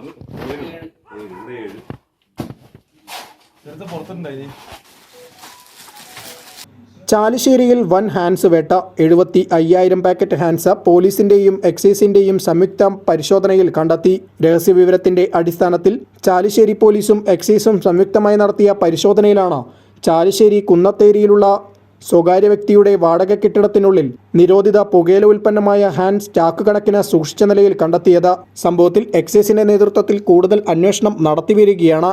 dẫn ചാലിശ്ശേരിയിൽ വൻ ഹാൻസ് വേട്ട. എഴുപത്തി അയ്യായിരം പാക്കറ്റ് ഹാൻസ് പോലീസിന്റെയും എക്സൈസിന്റെയും സംയുക്ത പരിശോധനയിൽ കണ്ടെത്തി. രഹസ്യവിവരത്തിന്റെ അടിസ്ഥാനത്തിൽ ചാലിശ്ശേരി പോലീസും എക്സൈസും സംയുക്തമായി നടത്തിയ പരിശോധനയിലാണ് ചാലിശ്ശേരി കുന്നത്തേരിയിലുള്ള സ്വകാര്യ വ്യക്തിയുടെ വാടക കെട്ടിടത്തിനുള്ളിൽ നിരോധിത പുകയില ഉൽപ്പന്നമായ ഹാൻഡ് സ്റ്റാക്ക് കണക്കിന് സൂക്ഷിച്ച നിലയിൽ കണ്ടെത്തിയത്. സംഭവത്തിൽ എക്സൈസിന്റെ നേതൃത്വത്തിൽ കൂടുതൽ അന്വേഷണം നടത്തിവരികയാണ്